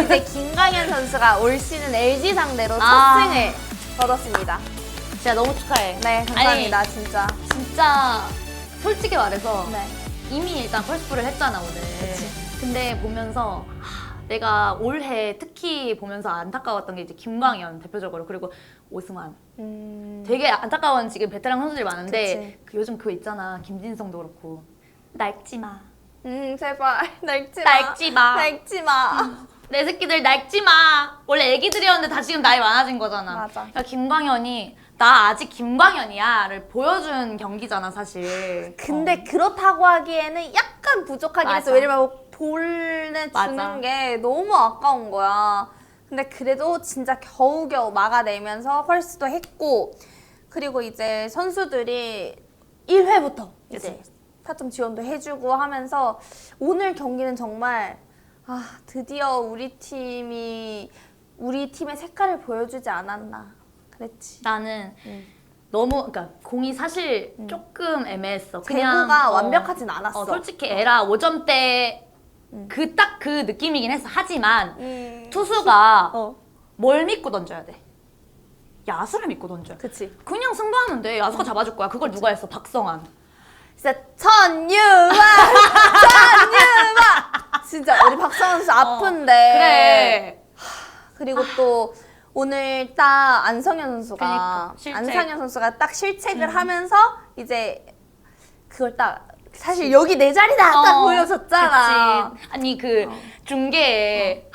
이제 김광현 선수가 올 시즌 LG 상대로 첫 아. 승을 거뒀습니다. 진짜 너무 축하해. 네, 감사합니다, 진짜. 아니, 진짜 솔직히 말해서 네. 이미 일단 펄스프를 했잖아 오늘. 그치. 근데 보면서 하, 내가 올해 특히 보면서 안타까웠던 게 이제 김광현 대표적으로 그리고 오승환. 음, 되게 안타까운 지금 베테랑 선수들이 많은데 그치. 그 요즘 그거 있잖아 김진성도 그렇고 낡지 마. 음, 제발 낡지 마. 낡지 마. 낡지 마. 내 새끼들 낡지 마. 원래 애기들이었는데 다 지금 나이 많아진 거잖아. 맞아. 그러니까 김광현이 나 아직 김광현이야를 보여준 경기잖아 사실. 근데 어. 그렇다고 하기에는 약간 부족하긴 맞아. 했어. 왜냐면 볼을 맞아. 주는 게 너무 아까운 거야. 근데 그래도 진짜 겨우겨우 막아내면서 헐스도 했고 그리고 이제 선수들이 1회부터 이제 그치. 타점 지원도 해주고 하면서 오늘 경기는 정말 아 드디어 우리 팀이 우리 팀의 색깔을 보여주지 않았나 그랬지. 나는 음. 너무 그러니까 공이 사실 조금 애매했어. 제구가 어, 완벽하진 않았어. 어, 솔직히 에라 5점 때 음. 그딱 그 느낌이긴 했어. 하지만 음. 투수가 어, 뭘 믿고 던져야 돼? 야수를 믿고 던져야 돼. 그치. 그냥 승부하는데 음. 야수가 잡아줄 거야. 그걸 누가 했어? 박성환. 진짜 천유와 천유와 진짜 우리 박성원 선수 아픈데 어, 그래. 그리고 또 오늘 딱 안성현 선수가 그러니까, 실책. 음. 안성현 선수가 딱 실책을 하면서 이제 그걸 딱 사실 여기 내 자리다 딱 어, 보여줬잖아. 그치. 아니 그 중계에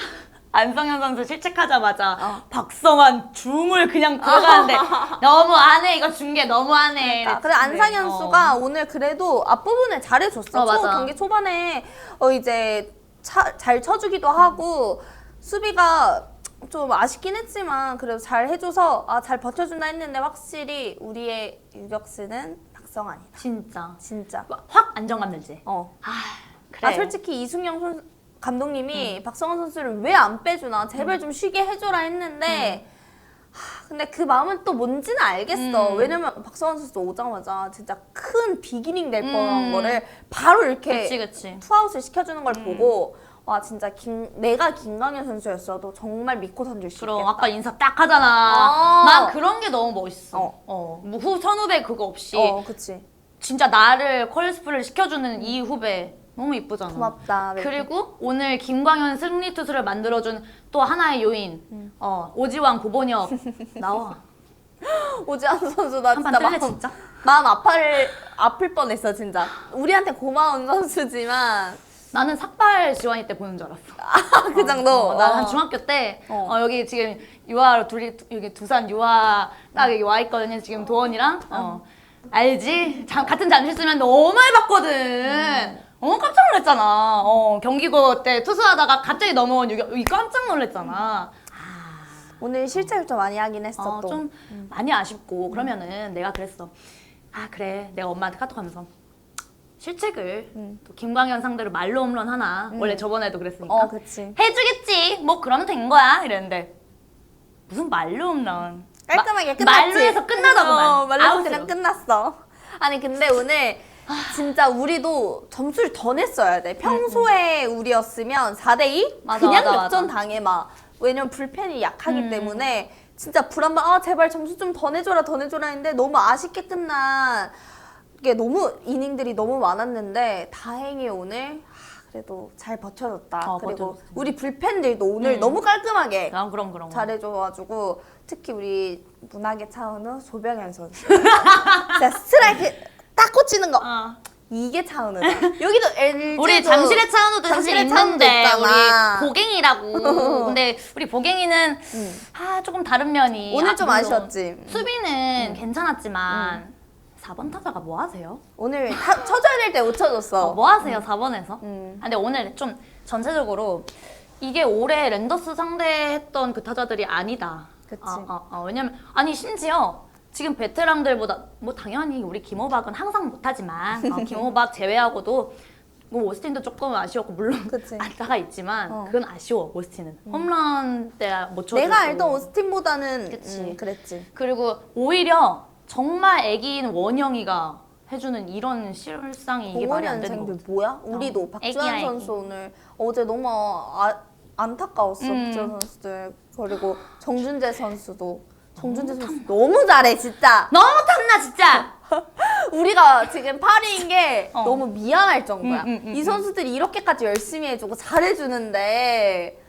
안성현 선수 실책하자마자 어. 박성환 줌을 그냥 들어가는데 너무하네 이거 중계 너무하네. 그러니까. 근데. 안상현 어. 선수가 오늘 그래도 앞부분에 잘해줬어. 어, 초 맞아. 경기 초반에 어 이제 차- 잘 쳐주기도 하고 수비가 좀 아쉽긴 했지만 그래도 잘 해줘서 아 잘 버텨준다 했는데 확실히 우리의 유격수는 박성환이다. 진짜 진짜. 확 안정감 들지. 어. 아 그래. 아 솔직히 이승영 선 감독님이 박성환 선수를 왜 안 빼주나 제발 좀 쉬게 해줘라 했는데 하, 근데 그 마음은 또 뭔지는 알겠어. 음. 왜냐면 박성환 선수 오자마자 진짜 큰 비기닝 될 뻔한 음. 거를 바로 이렇게 그치 그치. 투아웃을 시켜주는 걸 음. 보고 와 진짜 김, 내가 김광현 선수였어도 정말 믿고 던질 수 그럼 있겠다. 아까 인사 딱 하잖아. 어. 난 그런 게 너무 멋있어. 어. 어. 뭐후 선후배 그거 없이 어, 그치. 진짜 나를 컬스프를 시켜주는 이 후배 너무 이쁘잖아. 고맙다. 네. 그리고 오늘 김광현 승리 투수를 만들어준 또 하나의 요인, 음. 어 오지환 고본혁 나와. 오지환 선수 나 한판 진짜 뜰래 마음, 진짜? 마음 아파를 아플 뻔했어 진짜. 우리한테 고마운 선수지만 나는 삭발 지원이 때 보는 줄 알았어. 그 정도. 어, 난한 어. 중학교 때 어. 어, 여기 지금 유아 둘이 여기 두산 유아 딱 여기 와 있거든요. 지금 도원이랑 어. 알지? 잠- 같은 잠실 쓰면 너무 많이 봤거든. 어 깜짝 놀랐잖아. 어 경기고 때 투수하다가 갑자기 넘어온 여기 깜짝 놀랐잖아. 오늘 실책을 좀 많이 하긴 했어 어, 또. 좀 많이 아쉽고 그러면은 내가 그랬어. 아 그래 내가 엄마한테 카톡하면서 실책을 음. 또 김광현 상대로 말로 홈런 하나 원래 저번에도 그랬으니까 어, 그치. 해주겠지 뭐 그러면 된 거야 이랬는데 무슨 말로 홈런 깔끔하게 마- 끝났지. 말로 해서 끝나더구만 어, 말로 아웃으로. 그냥 끝났어. 아니 근데 오늘 진짜 우리도 점수를 더 냈어야 돼. 평소에 우리였으면 4대2 맞아, 그냥 맞아, 역전 맞아. 당해 막. 왜냐면 불펜이 약하기 음. 때문에 진짜 불안만 아 제발 점수 좀 더 내줘라 더 내줘라 했는데 너무 아쉽게 끝난 게 너무 이닝들이 너무 많았는데 다행히 오늘 하, 그래도 잘 버텨줬다. 어, 그리고 버텨줬어. 우리 불펜들도 오늘 음. 너무 깔끔하게 그럼 그럼 그럼 잘해줘가지고 특히 우리 문학의 차은우 조병현 선수 진짜 스트라이크 딱 꽂히는 거 어. 이게 차은우다 여기도 LG도 우리 잠실의 차은우도 사실 잠실의 차은우도 있는데 있잖아. 우리 보갱이라고 근데 우리 보갱이는 음. 아 조금 다른 면이 오늘 아, 좀 물론 아쉬웠지 수비는 괜찮았지만 4번 타자가 뭐 하세요? 오늘 타, 쳐줘야 될 때 못 쳐줬어 어, 뭐 하세요 4번에서? 음. 아, 근데 오늘 좀 전체적으로 이게 올해 랜더스 상대했던 그 타자들이 아니다. 그치. 어, 어, 어, 왜냐면 아니 심지어 지금 베테랑들보다 뭐 당연히 우리 김호박은 항상 못하지만 어, 김호박 제외하고도 뭐 오스틴도 조금 아쉬웠고 물론 그치. 안타가 있지만 어. 그건 아쉬워 오스틴은 홈런 때못 쳐주고 내가 알던 오스틴보다는 그치. 음, 그랬지 그리고 오히려 정말 애기인 원영이가 해주는 이런 실상이 이게 말이 안 되는 거 뭐야? 우리도 애기야, 박주환 애기. 선수 오늘 어제 너무 아, 안타까웠어 음. 부천 선수들 그리고 정준재 선수도 정준재 선수 너무 잘해 진짜 너무 탐나 진짜. 우리가 지금 8위인 게 어. 너무 미안할 정도야 음, 음, 음, 이 선수들이 이렇게까지 열심히 해주고 잘해주는데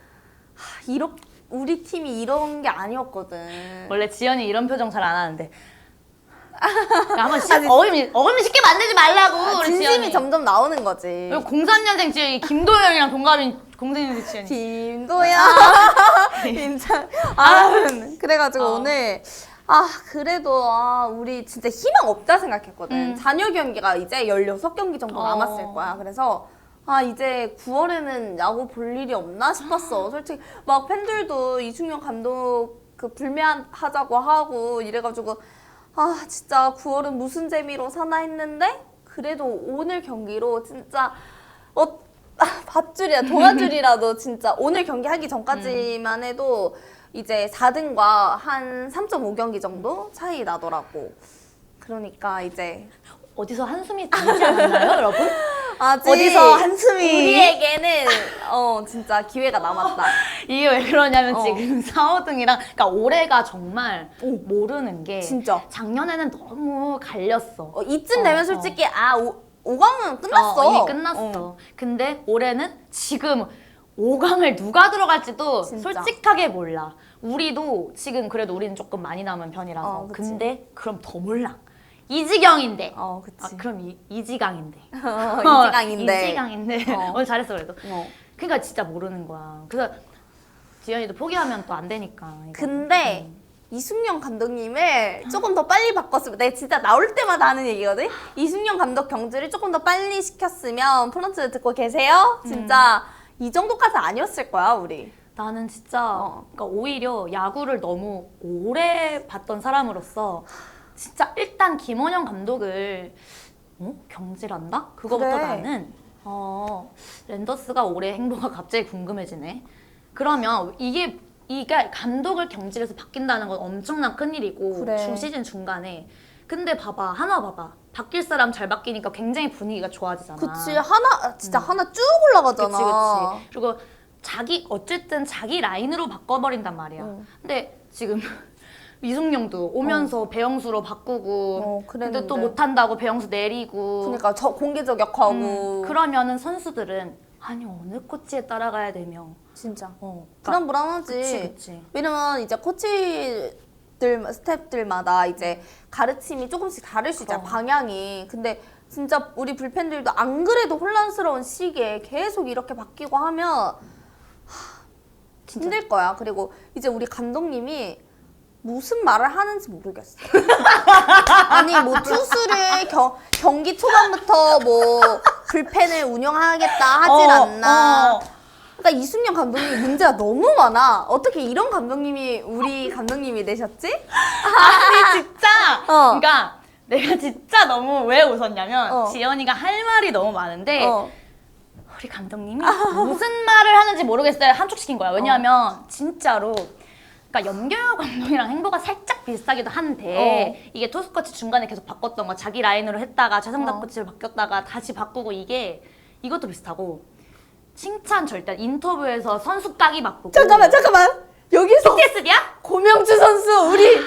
하, 이렇 우리 팀이 이런 게 아니었거든 원래 지연이 이런 표정 잘 안 하는데. 그러니까 한번 시, 어금니 어금니 쉽게 만들지 말라고 우리 아, 진심이 지연이. 점점 나오는 거지 그리고 03년생 지연이 김도영이랑 동갑인 공생년생 지연이. 김도야 진짜 아 그래가지고 어. 오늘 아 그래도 아 우리 진짜 희망 없다 생각했거든 음. 잔여 경기가 이제 16경기 정도 어. 남았을 거야 그래서 아 이제 9월에는 야구 볼 일이 없나 싶었어 솔직히 막 팬들도 이승용 감독 그 불매하자고 하고 이래가지고 아 진짜 9월은 무슨 재미로 사나 했는데 그래도 오늘 경기로 진짜 어 아, 밧줄이야 동아줄이라도 진짜 오늘 경기 하기 전까지만 해도 이제 4등과 한 3.5경기 정도 차이 나더라고. 그러니까 이제 어디서 한숨이 들지 않았나요, 여러분? 아직 어디서 한숨이? 우리에게는 어 진짜 기회가 남았다. 이게 왜 그러냐면 어. 지금 4, 5등이랑 그러니까 올해가 정말 모르는 게 진짜. 작년에는 너무 갈렸어. 어, 이쯤 되면 어, 솔직히 아 오, 5강은 끝났어. 어, 이미 끝났어. 근데 올해는 지금 5강을 누가 들어갈지도 진짜. 솔직하게 몰라. 우리도 지금 그래도 우리는 조금 많이 남은 편이라서. 어, 그치. 근데 그럼 더 몰라. 이지경인데. 어, 그치. 아, 그럼 이, 이지강인데. 어, 이지강인데. 이지강인데. 어. 오늘 잘했어 그래도. 어. 그러니까 진짜 모르는 거야. 그래서 지연이도 포기하면 또 안 되니까. 이거. 근데 음. 이승용 감독님을 조금 더 빨리 바꿨으면 내가 진짜 나올 때마다 하는 얘기거든. 이승용 감독 경질을 조금 더 빨리 시켰으면 프런트 듣고 계세요? 진짜 이 정도까지 아니었을 거야 우리. 나는 진짜 어. 그러니까 오히려 야구를 너무 오래 봤던 사람으로서 진짜 일단 김원영 감독을 어? 경질한다? 그거부터 그래. 나는 어, 랜더스가 올해 행보가 갑자기 궁금해지네. 그러면 이게 이게 감독을 경질해서 바뀐다는 건 엄청난 큰일이고 그래. 중 시즌 중간에 근데 봐봐 하나 봐봐 바뀔 사람 잘 바뀌니까 굉장히 분위기가 좋아지잖아. 그치 하나 진짜 하나 쭉 올라가잖아. 그치 그치 그리고 자기 어쨌든 자기 라인으로 바꿔버린단 말이야 응. 근데 지금 이승용도 오면서 배영수로 바꾸고 어, 근데 그랬는데. 또 못한다고 배영수 내리고 그러니까 저 공개 저격하고 음, 그러면은 선수들은 아니 어느 코치에 따라가야 되며 진짜 어 불안불안하지. 그치 그치 왜냐면 이제 코치들 스태프들마다 이제 가르침이 조금씩 다를 수 있잖아 어. 방향이. 근데 진짜 우리 불팬들도 안 그래도 혼란스러운 시기에 계속 이렇게 바뀌고 하면 하, 힘들 거야. 그리고 이제 우리 감독님이 무슨 말을 하는지 모르겠어. 아니 뭐 투수를 겨, 경기 초반부터 뭐 불펜을 운영하겠다 하질 어, 않나. 어. 그러니까 이승용 감독님 문제가 너무 많아. 어떻게 이런 감독님이 우리 감독님이 되셨지? 아니 진짜 어. 그러니까 내가 진짜 너무 왜 웃었냐면 어. 지연이가 할 말이 너무 많은데 어. 우리 감독님이 무슨 말을 하는지 모르겠어요. 함축시킨 거야. 왜냐하면 진짜로 그러니까 염경엽 감독이랑 행보가 살짝 비슷하기도 한데 이게 투수 코치 중간에 계속 바꿨던 거 자기 라인으로 했다가 최성답 어. 코치를 바뀌었다가 다시 바꾸고 이게 이것도 비슷하고 칭찬 절대 인터뷰에서 선수 까기 바꾸고 잠깐만 잠깐만 여기서 TSD야? 고명주 선수 우리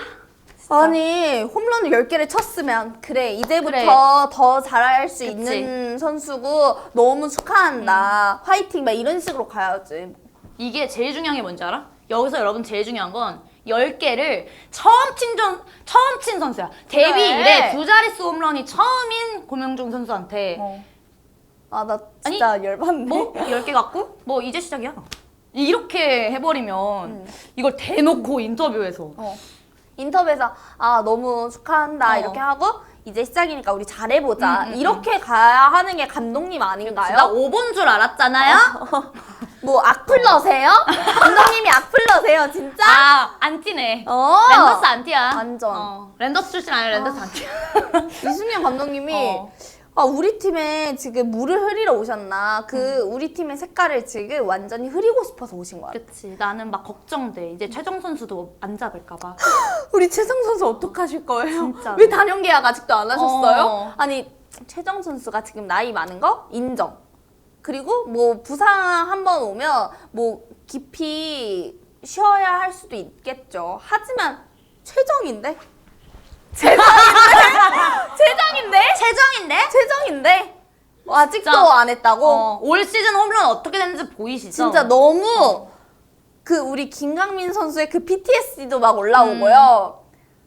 아니 홈런을 10개를 쳤으면 그래 이제부터 그래. 더 잘할 수 그치. 있는 선수고 너무 축하한다 화이팅 막 이런 식으로 가야지 이게 제일 중요한 게 뭔지 알아? 여기서 여러분 제일 중요한 건 10개를 처음 친, 전, 처음 친 선수야. 데뷔 그래. 이래 두 자릿수 홈런이 처음인 고명중 선수한테 아나 진짜 열받네 뭐 10개 갖고 뭐 이제 시작이야. 이렇게 해버리면 이걸 대놓고 인터뷰에서 어. 인터뷰에서 아 너무 축하한다 어. 이렇게 하고 이제 시작이니까 우리 잘해보자 음, 음, 이렇게 가야 하는 게 감독님 나 아닌가요? 5번 줄 알았잖아요? 뭐 악플러세요? 감독님이 악플러세요 진짜? 아, 안 티네. 어. 랜더스 안 티야. 완전. 어, 랜더스 출신 아니야, 랜더스 안 티야. 이승현 감독님이 어. 아 우리 팀에 지금 물을 흐리러 오셨나 그 우리 팀의 색깔을 지금 완전히 흐리고 싶어서 오신 거야 그치. 나는 막 걱정돼. 이제 최정 선수도 안 잡을까봐. 우리 최정 선수 어떡하실 거예요? 진짜로. 왜 단연 계약 아직도 안 하셨어요? 어. 아니 최정 선수가 지금 나이 많은 거 인정 그리고 뭐 부상 한번 오면 뭐 깊이 쉬어야 할 수도 있겠죠. 하지만 최정인데? 최정인데? 최정인데? 최정인데? 아직도 진짜. 안 했다고? 어, 올 시즌 홈런 어떻게 됐는지 보이시죠? 진짜 너무 그 우리 김강민 선수의 그 PTSD도 막 올라오고요.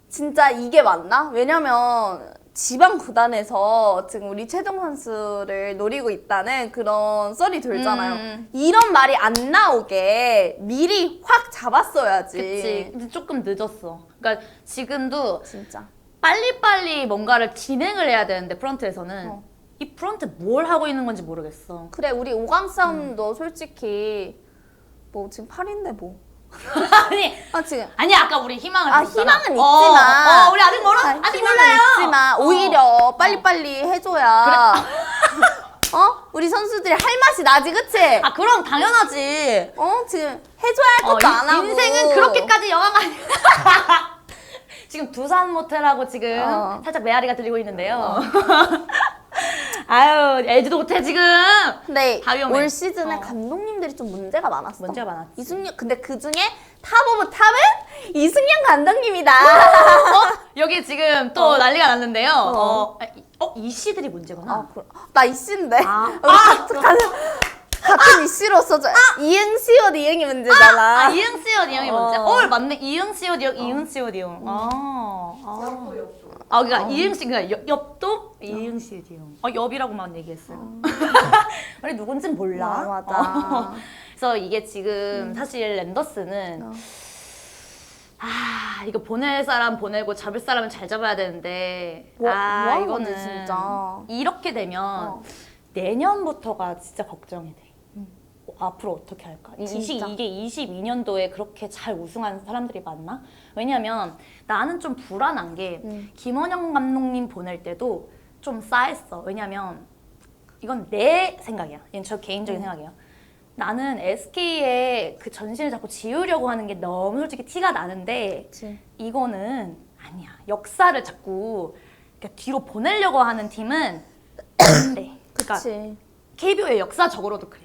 진짜 이게 맞나? 왜냐면 지방 구단에서 지금 우리 최정 선수를 노리고 있다는 그런 썰이 돌잖아요. 음. 이런 말이 안 나오게 미리 확 잡았어야지. 그치. 근데 조금 늦었어. 그러니까 지금도 진짜. 빨리빨리 뭔가를 진행을 해야 되는데 프런트에서는 어. 이 프런트 뭘 하고 있는 건지 모르겠어. 그래 우리 5강 싸움도 솔직히 뭐 지금 8인데 뭐. 아니 아 지금 아니 아까 우리 희망을 아 줬잖아. 희망은 어, 있지만 어, 우리 아직 멀어 아, 아직 희망은 몰라요. 있지만 오히려 빨리빨리 해줘야 어 우리 선수들이 할 맛이 나지 그치? 아 그럼 당연하지. 어 지금 해줘야 할 것도 어, 안 인- 하고 인생은 그렇게까지 영화가 아니 지금 두산 모텔하고 지금 어. 살짝 메아리가 들리고 있는데요. 아유 LG도 못해 지금. 근데 다 위험해. 올 시즌에 어. 감독님들이 좀 문제가 많았어 문제가 많았지. 이승용 근데 그 중에 탑 오브 탑은 이승용 감독님이다 어? 여기 지금 또 난리가 났는데요. 어, 어. 아, 이- 어, 이 씨들이 문제구나. 아, 그래. 나 이씨인데 아. 우리 같은, 이씨로서 저 이응 씨옷 이응이 문제잖아 아, 이응 씨옷 이응이 문제. 어. 어, 맞네. 이응 씨옷 이응, 이응 씨옷 이응. 아. 아. 아, 그러니까 이응 씨, 그러니까 옆, 옆도 이응 씨옷 이응. 어, 옆이라고만 얘기했어요. 우리 누군진 몰라. 어, 맞아. 어. 그래서 이게 지금 사실 랜더스는 어. 아 이거 보낼 사람 보내고 잡을 사람은 잘 잡아야 되는데 뭐- 아 뭐 하는 이거는 건지, 진짜. 이렇게 되면 어. 내년부터가 진짜 걱정이 돼. 어, 앞으로 어떻게 할까? 이- 이시, 진짜. 이게 22년도에 그렇게 잘 우승한 사람들이 많나? 왜냐면 나는 좀 불안한 게 음. 김원영 감독님 보낼 때도 좀 싸했어. 왜냐면 이건 내 생각이야. 이건 저 개인적인 생각이야. 나는 SK의 그 전신을 자꾸 지우려고 하는 게 너무 솔직히 티가 나는데 그치. 이거는 아니야. 역사를 자꾸 그러니까 뒤로 보내려고 하는 팀은 안 돼. 그러니까 그치. KBO의 역사적으로도 그래.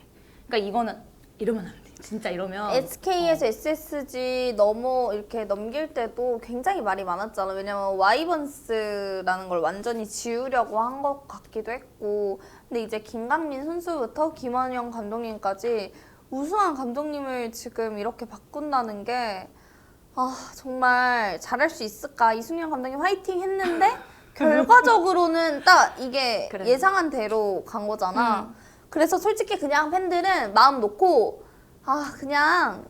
그러니까 이거는 이러면 안 돼. 진짜 이러면 SK에서 SSG 넘어 이렇게 넘길 때도 굉장히 말이 많았잖아. 왜냐면 와이번스라는 걸 완전히 지우려고 한 것 같기도 했고. 근데 이제 김강민 선수부터 김원영 감독님까지 우승한 감독님을 지금 이렇게 바꾼다는 게 아, 정말 잘할 수 있을까? 이승현 감독님 화이팅 했는데 결과적으로는 딱 이게 그래. 예상한 대로 간 거잖아. 음. 그래서 솔직히 그냥 팬들은 마음 놓고 아 그냥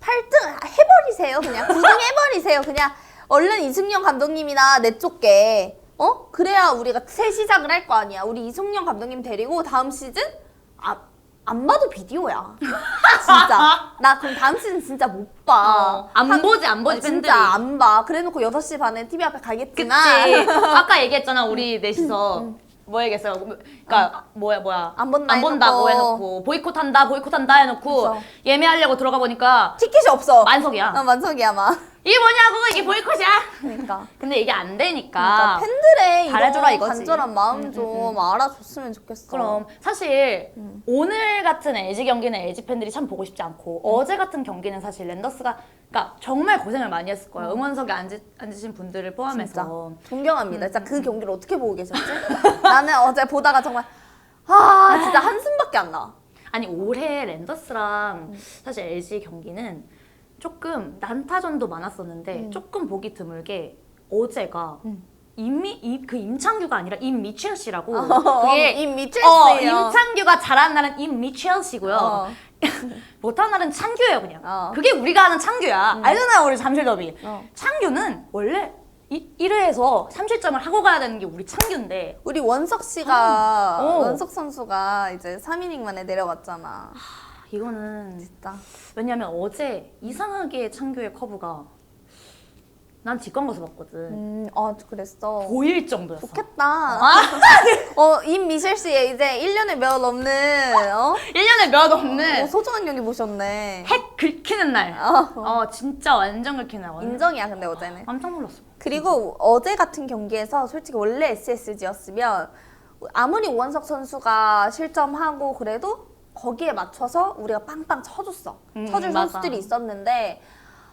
8등 해버리세요. 그냥 9등 해버리세요. 그냥 얼른 이승용 감독님이나 내쫓게 어? 그래야 우리가 새 시작을 할 거 아니야. 우리 이승용 감독님 데리고 다음 시즌 아, 안 봐도 비디오야. 진짜. 나 그럼 다음 시즌 진짜 못봐. 어, 안 보지, 안 보지, 팬들이. 진짜 안 봐. 그래놓고 6시 반에 TV 앞에. 가겠지만. 아까 얘기했잖아 우리 넷이서 뭐 얘기했어요. 그러니까 뭐야 뭐야 안 본다 안 본다고 해놓고. 해놓고 보이콧한다 보이콧한다 해놓고 그쵸. 예매하려고 들어가 보니까 티켓이 없어 만석이야. 어, 만석이야 막 이게 뭐냐고 이게 보이콧이야. 그러니까 근데 이게 안 되니까. 그러니까 팬들의 잘해줘라 이런 이거지. 간절한 마음 음, 좀 알아줬으면 좋겠어. 그럼 사실 오늘 같은 LG 경기는 LG 팬들이 참 보고 싶지 않고 어제 같은 경기는 사실 랜더스가 그러니까 정말 고생을 많이 했을 거예요. 응원석에 앉으, 앉으신 분들을 진짜 포함해서. 존경합니다. 진짜 그 경기를 어떻게 보고 계셨지? 나는 어제 보다가 정말 아 진짜 한숨밖에 안 나. 아니 올해 랜더스랑 사실 LG 경기는 조금 난타전도 많았었는데 조금 보기 드물게 어제가 임미 이, 그 임창규가 아니라 임미첼 씨라고 그게 임미첼 어, 씨예요. 임창규가 잘하는 날은 임미첼 씨고요. 어. 못하는 날은 창규예요 그냥. 어. 그게 우리가 아는 창규야. 알잖아요 우리 잠실 더비. 어. 창규는 원래 이, 1회에서 3실점을 하고 가야 되는 게 우리 창규인데 우리 원석 씨가 어. 원석 선수가 이제 3이닝 만에 내려왔잖아. 아, 이거는 진짜. 왜냐면 어제 이상하게 창규의 커브가 난 직관 가서 봤거든. 음, 아 그랬어. 보일 정도였어. 좋겠다. 아, 어, 임 미셸 씨 이제 1년에 몇 없는 어? 1년에 몇 없는 어, 소중한 경기 보셨네. 핵 긁히는 날. 어. 어, 진짜 완전 긁히는 날. 완전 인정이야 근데 어제는. 깜짝 놀랐어. 그리고 어제 같은 경기에서 솔직히 원래 SSG였으면 아무리 오원석 선수가 실점하고 그래도 거기에 맞춰서 우리가 빵빵 쳐줬어. 음, 쳐줄 맞아. 선수들이 있었는데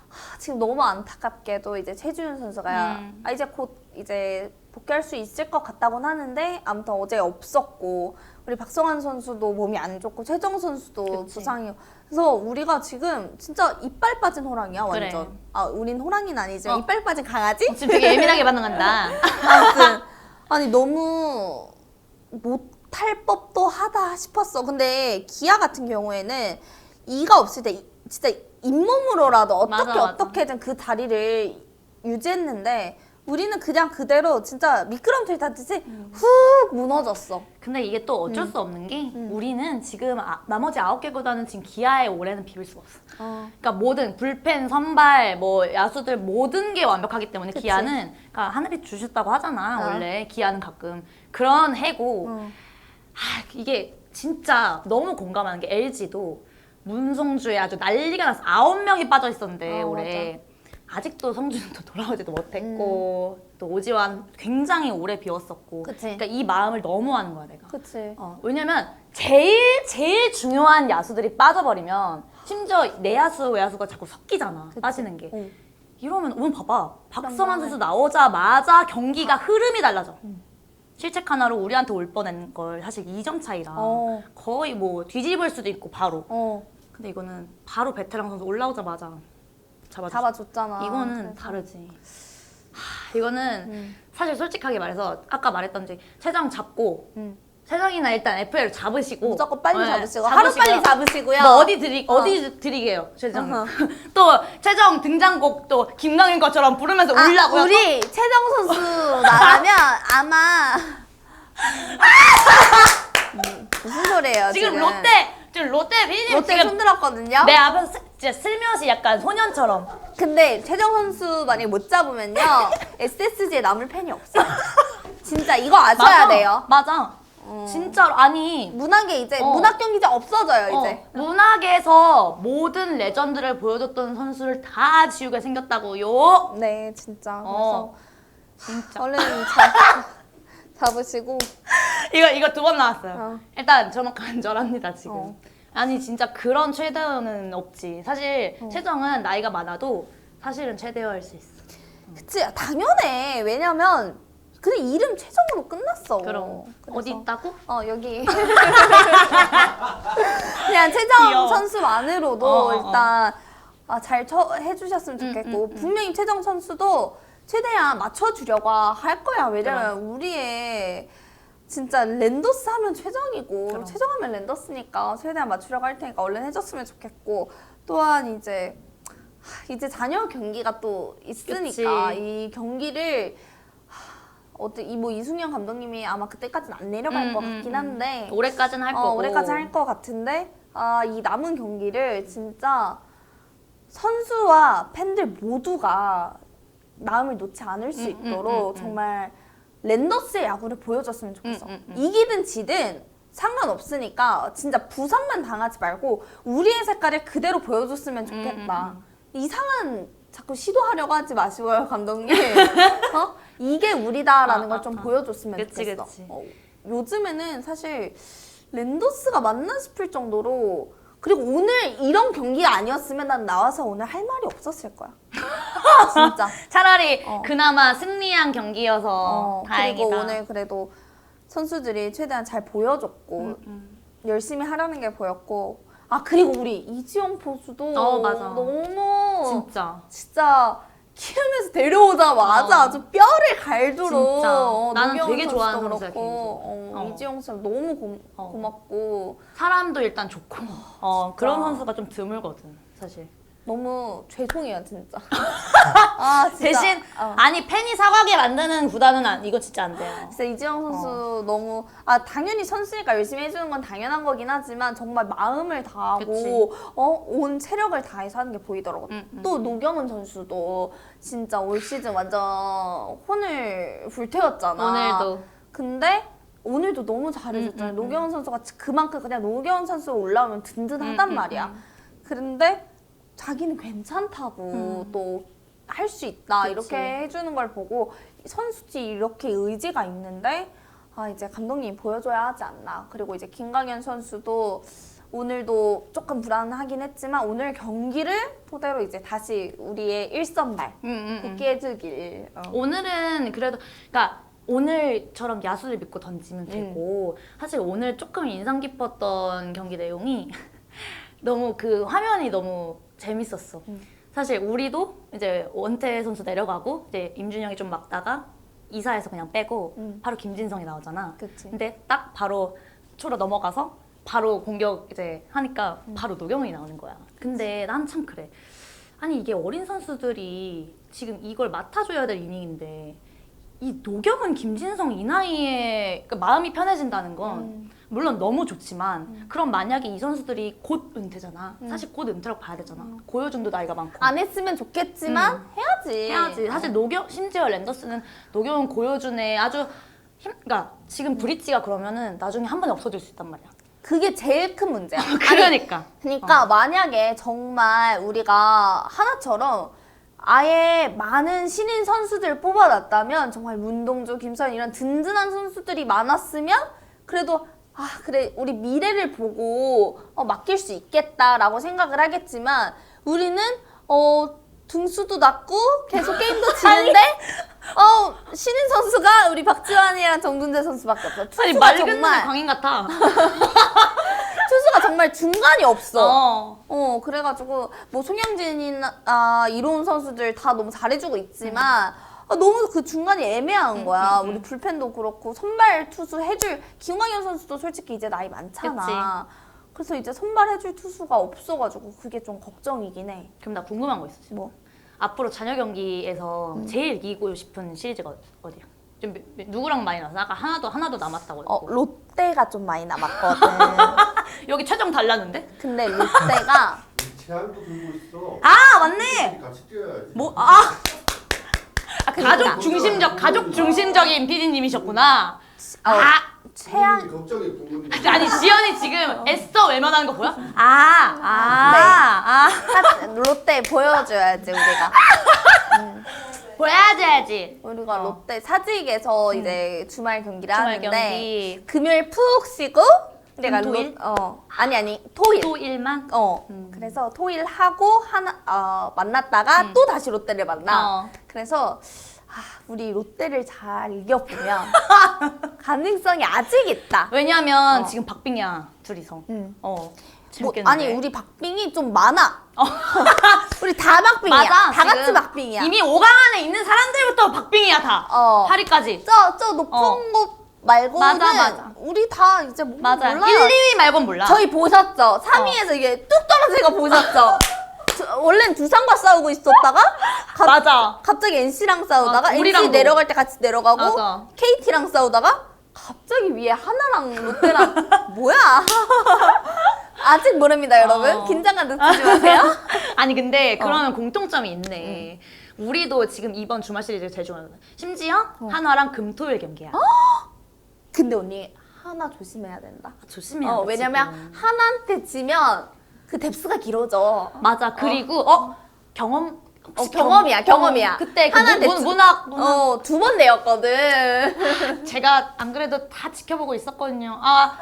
하, 지금 너무 안타깝게도 이제 최주윤 선수가 음. 아, 이제 곧 이제 복귀할 수 있을 것 같다고는 하는데 아무튼 어제 없었고 우리 박성환 선수도 몸이 안 좋고 최정 선수도 그치. 부상이 그래서 우리가 지금 진짜 이빨 빠진 호랑이야 그래. 완전 아 우린 호랑이는 아니지만 어. 이빨 빠진 강아지 지금 되게 예민하게 반응한다. 아무튼 아니 너무 못 할 법도 하다 싶었어. 근데 기아 같은 경우에는 이가 없을 때 이- 진짜 잇몸으로라도 어떻게 맞아, 맞아. 어떻게든 그 다리를 유지했는데 우리는 그냥 그대로 진짜 미끄럼틀 타듯이 음. 훅 무너졌어. 근데 이게 또 어쩔 수 없는 게 우리는 지금 아- 나머지 아홉 개보다는 지금 기아의 올해는 비빌 수가 없어. 그러니까 모든 불펜, 선발, 뭐 야수들 모든 게 완벽하기 때문에 그치. 기아는 그러니까 하늘이 주셨다고 하잖아 어. 원래 기아는 가끔 그런 해고 어. 아, 이게 진짜 너무 공감하는 게 LG도 문성주에 아주 난리가 났어 아홉 명이 빠져 있었는데 어, 올해 아직도 성주는 또 돌아오지도 못했고 또 오지환 굉장히 오래 비웠었고 음. 그치. 그러니까 이 마음을 너무 하는 거야 내가 그치. 어, 왜냐면 제일 제일 중요한 야수들이 빠져버리면 심지어 내 야수 외야수가 자꾸 섞이잖아 빠지는 게 어. 이러면 오늘 봐봐 박성환 선수 나오자마자 경기가 아. 흐름이 달라져 음. 실책 하나로 우리한테 올 뻔한 걸 사실 2점 차이라 어. 거의 뭐 뒤집을 수도 있고 바로 어. 근데 이거는 바로 베테랑 선수 올라오자마자 잡아줬어 잡아줬잖아. 이거는 그래서. 다르지 하, 이거는 음. 사실 솔직하게 말해서 아까 말했던지 최장 잡고 음. 최장이나 일단 FA를 잡으시고 무조건 빨리 네, 잡으시고 하루 빨리 잡으시고요. 뭐 어디 드리 어. 어디 드리게요 최정. 또 최정 등장곡 또 김강인 것처럼 부르면서 아, 울라고요 우리 최정 선수 나가면 아마 음, 무슨 소리예요 지금, 지금? 롯데 지금 롯데 비님 롯데 지금 손들었거든요. 내 앞에서 스- 진짜 슬며시 약간 소년처럼 근데 최정 선수 만약에 못 잡으면요 SSG에 남을 팬이 없어요. 진짜 이거 아셔야 돼요. 맞아 진짜로 아니 문학에 이제 어. 문학 경기장 없어져요 이제. 어, 문학에서 모든 레전드를 보여줬던 선수를 다 지우게 생겼다고요 네 진짜. 어. 그래서 진짜 얼른 잡, 잡으시고 이거 이거 두 번 나왔어요. 어. 일단 저는 간절합니다 지금. 어. 아니 진짜 그런 최대어는 없지. 사실 어. 최정은 나이가 많아도 사실은 최대어일 수 있어. 그치 당연해 왜냐면 그냥 이름 최정으로 끝났어. 그럼 그래서. 어디 있다고? 어 여기 그냥 최정 귀여워. 선수만으로도 어, 어, 어. 일단 아, 잘 쳐, 해주셨으면 좋겠고 음, 음. 분명히 최정 선수도 최대한 맞춰주려고 할 거야 왜냐면 우리의 진짜 랜더스 하면 최정이고 그럼. 최정 하면 랜더스니까 최대한 맞추려고 할 테니까 얼른 해줬으면 좋겠고 또한 이제 하, 이제 잔여 경기가 또 있으니까 그치. 이 경기를 어때 이뭐 이승현 감독님이 아마 그때까지는 안 내려갈 음, 것 음, 같긴 음. 한데 올해까지는 할 어, 거고. 올해까지 할 것 같은데 아 이 남은 경기를 진짜 선수와 팬들 모두가 마음을 놓지 않을 수 음, 음, 있도록 음, 음. 정말 랜더스의 야구를 보여줬으면 좋겠어. 음, 음, 음. 이기든 지든 상관없으니까 진짜 부상만 당하지 말고 우리의 색깔을 그대로 보여줬으면 좋겠다. 음, 이상한 자꾸 시도하려고 하지 마시고요, 감독님. 어? 이게 우리다라는 아, 걸 아, 좀 아. 보여줬으면 그치, 좋겠어. 그치. 어, 요즘에는 사실 랜더스가 맞나 싶을 정도로 그리고 오늘 이런 경기가 아니었으면 난 나와서 오늘 할 말이 없었을 거야. 진짜. 차라리 어. 그나마 승리한 경기여서 어, 다행이다. 그리고 오늘 그래도 선수들이 최대한 잘 보여줬고 음, 음. 열심히 하라는 게 보였고 아 그리고 우리 이지영 포수도 어, 맞아. 너무 진짜. 진짜 키우면서 데려오자마자 어. 아주 뼈를 갈도록 진짜. 어, 나는 노경훈 되게 선수도 좋아하는 선수야, 그렇고, 개인적으로. 어, 어. 이지영 선수 너무 고, 어. 고맙고 사람도 일단 좋고. 어, 그런 진짜. 선수가 좀 드물거든 사실. 너무 죄송해요 진짜. 아 진짜. 대신 어. 아니 팬이 사과하게 만드는 구단은 안, 이거 진짜 안 돼요. 진짜 이지영 선수 어. 너무 아 당연히 선수니까 열심히 해주는 건 당연한 거긴 하지만 정말 마음을 다하고 그치. 어온 체력을 다해서 하는 게 보이더라고. 음, 음. 또 노경은 선수도 진짜 올 시즌 완전 혼을 불태웠잖아. 오늘도 근데 오늘도 너무 잘해줬잖아요. 음, 음, 음. 노경은 선수가 그만큼 그냥 노경은 선수 올라오면 든든하단 음, 음, 말이야. 음. 그런데 자기는 괜찮다고 또할 수 있다 그치. 이렇게 해주는 걸 보고 선수지 이렇게 의지가 있는데 아 이제 감독님이 보여줘야 하지 않나. 그리고 이제 김강현 선수도 오늘도 조금 불안하긴 했지만 오늘 경기를 토대로 이제 다시 우리의 일선발 음, 음, 음. 복귀해주길. 어. 오늘은 그래도 그러니까 오늘처럼 야수를 믿고 던지면 되고 사실 오늘 조금 인상 깊었던 경기 내용이 너무 그 화면이 너무 재밌었어. 사실 우리도 이제 원태 선수 내려가고 이제 임준영이 좀 막다가 이사에서 그냥 빼고 음. 바로 김진성이 나오잖아. 그치. 근데 딱 바로 초로 넘어가서 바로 공격 이제 하니까 바로 노경이 나오는 거야. 근데 난 참 그래. 아니 이게 어린 선수들이 지금 이걸 맡아줘야 될 이닝인데 이 노경은 김진성 이 나이에 그러니까 마음이 편해진다는 건 음. 물론 너무 좋지만 그럼 만약에 이 선수들이 곧 은퇴잖아. 사실 곧 은퇴라고 봐야 되잖아. 고효준도 나이가 많고. 안 했으면 좋겠지만 해야지. 해야지. 사실 노경 심지어 랜더스는 노경은 고효준의 아주 힘, 그러니까 지금 브릿지가 그러면은 나중에 한 번에 없어질 수 있단 말이야. 그게 제일 큰 문제야. 아니, 그러니까. 그러니까 만약에 정말 우리가 하나처럼 아예 많은 신인 선수들 뽑아놨다면 정말 문동주, 김선 이런 든든한 선수들이 많았으면 그래도 아 그래 우리 미래를 보고 어, 맡길 수 있겠다라고 생각을 하겠지만 우리는 어 등수도 낮고 계속 게임도 지는데 어 신인 선수가 우리 박지환이랑 정준재 선수밖에 없어. 아니 투수가 맑은 정말 광인 같아. 투수가 정말 중간이 없어. 어. 어 그래가지고 뭐 송영진이나 아, 이로운 선수들 다 너무 잘해주고 있지만 아, 너무 그 중간이 애매한 거야. 우리 불펜도 그렇고 선발 투수 해줄 김광현 선수도 솔직히 이제 나이 많잖아. 그래서 이제 선발 해줄 투수가 없어가지고 그게 좀 걱정이긴 해. 그럼 나 궁금한 거 있어. 지금. 뭐 앞으로 자녀 경기에서 음. 제일 이기고 싶은 시리즈가 어디야? 좀 몇- 몇- 누구랑 많이 나왔어? 아까 하나도 하나도 남았다고 어, 했고. 롯데가 좀 많이 남았거든. 여기 최종 달랐는데? 근데 롯데가 제한도 들고 있어. 아 맞네. 같이 뛰어야지. 뭐 아. 아, 그러니까. 가족 중심적 가족 중심적인 PD님이셨구나. 어, 아 최양 부모님이 걱정이 부모님. 아니 지연이 지금 애써 외면하는 거 보여? 아, 아, 네. 아, 하- 롯데 보여줘야지 우리가. 보여줘야지. 우리가 롯데 사직에서 이제 주말 경기를 어. 음. 주말 하는데 경기 금요일 푹 쉬고 내가 금, 토일? 롯, 어 아니 아니 토일 또 일만. 어 음. 그래서 토일 하고 하나 어, 만났다가 또 다시 롯데를 만나 어. 그래서 아, 우리 롯데를 잘 이겨보면 가능성이 아직 있다. 왜냐면 어. 지금 박빙이야 둘이서. 음. 어. 뭐, 재밌겠는데. 아니 우리 박빙이 좀 많아. 우리 다 박빙이야. 맞아. 다 같이 지금 박빙이야. 이미 5강 안에 있는 사람들부터 박빙이야 다. 어. 8위까지. 저, 저 높은 어. 곳 말고는 맞아, 맞아. 우리 다 이제 뭐 맞아. 몰라요. 1, 2위 말곤 몰라. 저희 보셨죠? 3위에서 이게 뚝 떨어지는 거 보셨죠? 저- 원래는 두산과 싸우고 있었다가 갑, 맞아. 갑자기 NC랑 싸우다가 맞아, NC 우리랑도. 내려갈 때 같이 내려가고 맞아. KT랑 싸우다가 갑자기 위에 하나랑 롯데랑 뭐야? 아직 모릅니다, 여러분. 어. 긴장감 느끼지 마세요. 아니 근데 어. 그러면 공통점이 있네. 우리도 지금 이번 주말 시리즈 제일 좋아하는 거야. 심지어 한화랑 금토일 경기야. 근데 언니 하나 조심해야 된다. 조심해야 어, 돼. 왜냐면 지금. 하나한테 지면 그 뎁스가 길어져. 맞아. 그리고 어, 경험 어, 혹시 경험이야, 경- 경험이야. 어, 그때 그 하나 문, 뎁스- 문학 문학 어, 두 번 내였거든. 제가 안 그래도 다 지켜보고 있었거든요. 아,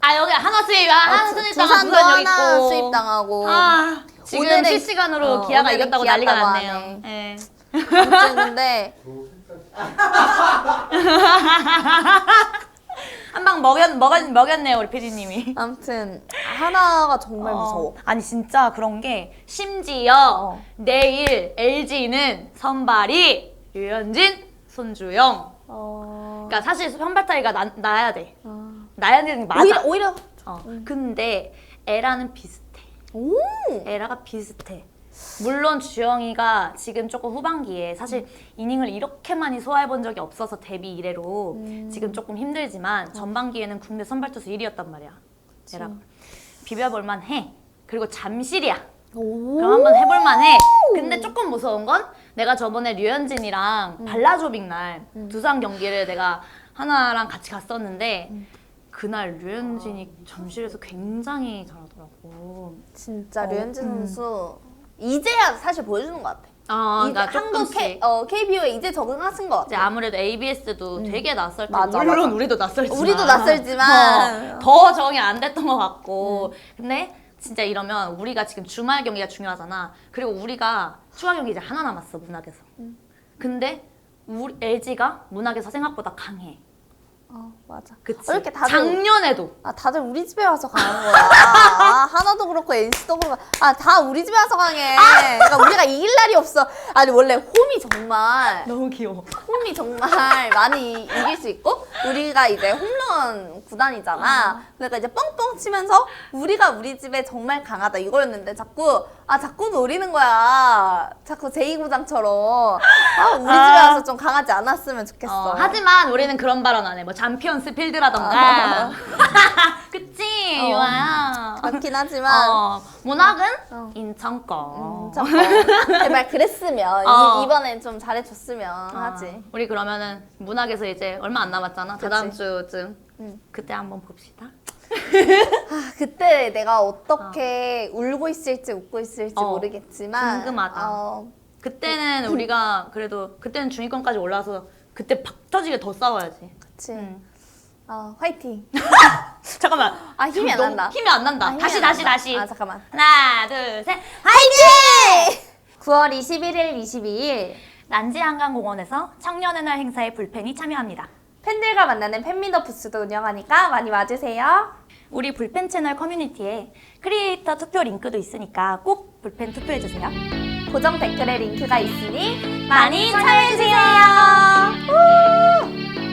아 여기 하나 수입, 아, 하나 수입 당한 두산 여기 하나 있고. 수입당하고. 아, 지금 오늘은- 실시간으로 어, 기아가 이겼다고 난리가 났네요. 하네. 예. 어쨌는데 한 방 먹였 먹였 먹였네요 우리 PD님이. 아무튼 하나가 정말 무서워. 아니 진짜 그런 게 심지어 어. 내일 LG는 선발이 류현진, 손주영. 어... 그러니까 사실 선발 타이가 나, 나야 돼. 어. 나야 되는 게 맞아. 오히려 오히려 어. 근데 에라는 비슷해. 오. 에라가 비슷해. 물론 주영이가 지금 조금 후반기에 사실 이닝을 이렇게 많이 소화해본 적이 없어서 데뷔 이래로 음. 지금 조금 힘들지만 전반기에는 국내 선발 투수 1위였단 말이야. 에라가 비벼볼만 해. 그리고 잠실이야. 오. 그럼 한번 해볼만 해. 근데 조금 무서운 건 내가 저번에 류현진이랑 음. 발라조빅 날 두산 경기를 내가 하나랑 같이 갔었는데 음. 그날 류현진이 잠실에서 굉장히 잘하더라고. 진짜 어, 류현진 음. 선수 이제야 사실 보여주는 것 같아. 아, 이제 그러니까 한국 조금씩. K, 어, KBO에 이제 적응하신 것 이제 같아. 아무래도 ABS도 되게 낯설 때 맞아, 물론 맞아. 우리도 낯설지만 우리도 낯설지만. 어, 더 적응이 안 됐던 것 같고 근데 진짜 이러면 우리가 지금 주말 경기가 중요하잖아 그리고 우리가 추가 경기 이제 하나 남았어 문학에서 근데 우리 LG가 문학에서 생각보다 강해 어, 맞아. 그치 왜 이렇게 다들 작년에도 아 다들 우리 집에 와서 강한 거야. 아, 하나도 그렇고 NC도 그렇고 아 다 우리 집에 와서 강해. 그러니까 우리가 이길 날이 없어. 아니 원래 홈이 정말 너무 귀여워 홈이 정말 많이 이길 수 있고 우리가 이제 홈런 구단이잖아. 그러니까 이제 뻥뻥 치면서 우리가 우리 집에 정말 강하다 이거였는데 자꾸 아 자꾸 노리는 거야. 자꾸 제2구장처럼 아 우리 집에 아. 와서 좀 강하지 않았으면 좋겠어. 어, 하지만 우리는 그런 발언 안 해. 뭐 잠피언스 필드라던가. 그치, 어. 유아야. 맞긴 하지만 어, 문학은 어. 인천 거. 음, 잠깐. 제발 그랬으면 어. 이, 이번엔 좀 잘해줬으면 어, 하지. 우리 그러면은 문학에서 이제 얼마 안 남았잖아. 다다음 주쯤. 응. 그때 한번 봅시다. 아, 그때 내가 어떻게 울고 있을지 웃고 있을지 어, 모르겠지만 궁금하다. 어, 그때는 우리가 그래도 그때는 중위권까지 올라서 그때 박 터지게 더 싸워야지. 그치. 응. 어, 화이팅. 잠깐만. 아 힘이 안 너무 난다. 힘이 안 난다. 아, 힘이 다시 안 다시 난다. 다시. 아 잠깐만. 하나, 둘, 셋. 화이팅! 9월 21일, 22일 난지한강공원에서 청년의 날 행사에 불펜이 참여합니다. 팬들과 만나는 팬미더 부스도 운영하니까 많이 와주세요. 우리 불펜 채널 커뮤니티에 크리에이터 투표 링크도 있으니까 꼭 불펜 투표해주세요. 고정 댓글에 링크가 있으니 많이 참여해주세요. 우!